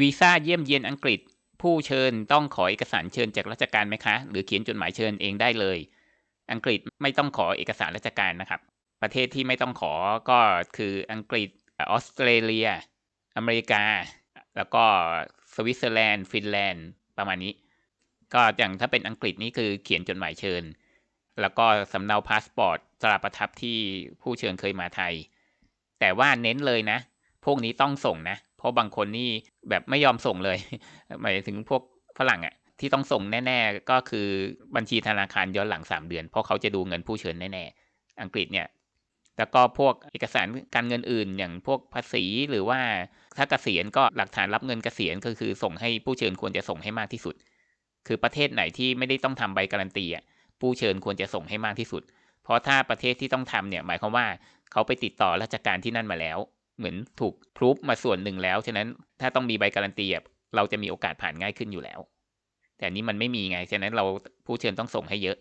วีซ่าเยี่ยมเยียนอังกฤษ ผู้เชิญต้องขอเอกสารเชิญจากราชการไหมคะ หรือเขียนจดหมายเชิญเองได้เลย อังกฤษไม่ต้องขอเอกสารราชการนะครับ ประเทศที่ไม่ต้องขอก็คืออังกฤษออสเตรเลีย อเมริกา แล้วก็สวิตเซอร์แลนด์ ฟินแลนด์ประมาณนี้ ก็อย่างถ้าเป็นอังกฤษนี่คือเขียนจดหมายเชิญ แล้วก็สำเนาพาสปอร์ตตราประทับที่ผู้เชิญเคยมาไทย แต่ว่าเน้นเลยนะ พวกนี้ต้องส่งนะ ราะบางคนนี่แบบไม่ยอมส่งเลย หมายถึงพวกฝรั่งอะ่ะที่ต้องส่งแน่ ๆ ก็คือบัญชีธนาคารย้อนหลัง 3 เดือน เพราะเขาจะดูเงินผู้เชิญแน่ๆ อังกฤษเนี่ยแล้วก็พวกเอกสารการเงินอื่น อย่างพวกภาษีหรือว่าถ้าเกษียณก็หลักฐานรับเงินเกษียณก็คือส่งให้ผู้เชิญควรจะส่งให้มากที่สุด คือประเทศไหนที่ไม่ได้ต้องทำใบการันตีอะผู้เชิญควรจะส่งให้มากที่สุด เพราะถ้าประเทศที่ต้องทำเนี่ยหมายความว่าเขาไปติดต่อราชการที่นั่นมาแล้ว เหมือนถูกพรูฟมาส่วนหนึ่งแล้ว ฉะนั้นถ้าต้องมีใบการันตีเราจะมีโอกาสผ่านง่ายขึ้นอยู่แล้ว แต่นี้มันไม่มีไง ฉะนั้นเราผู้เชิญต้องส่งให้เยอะ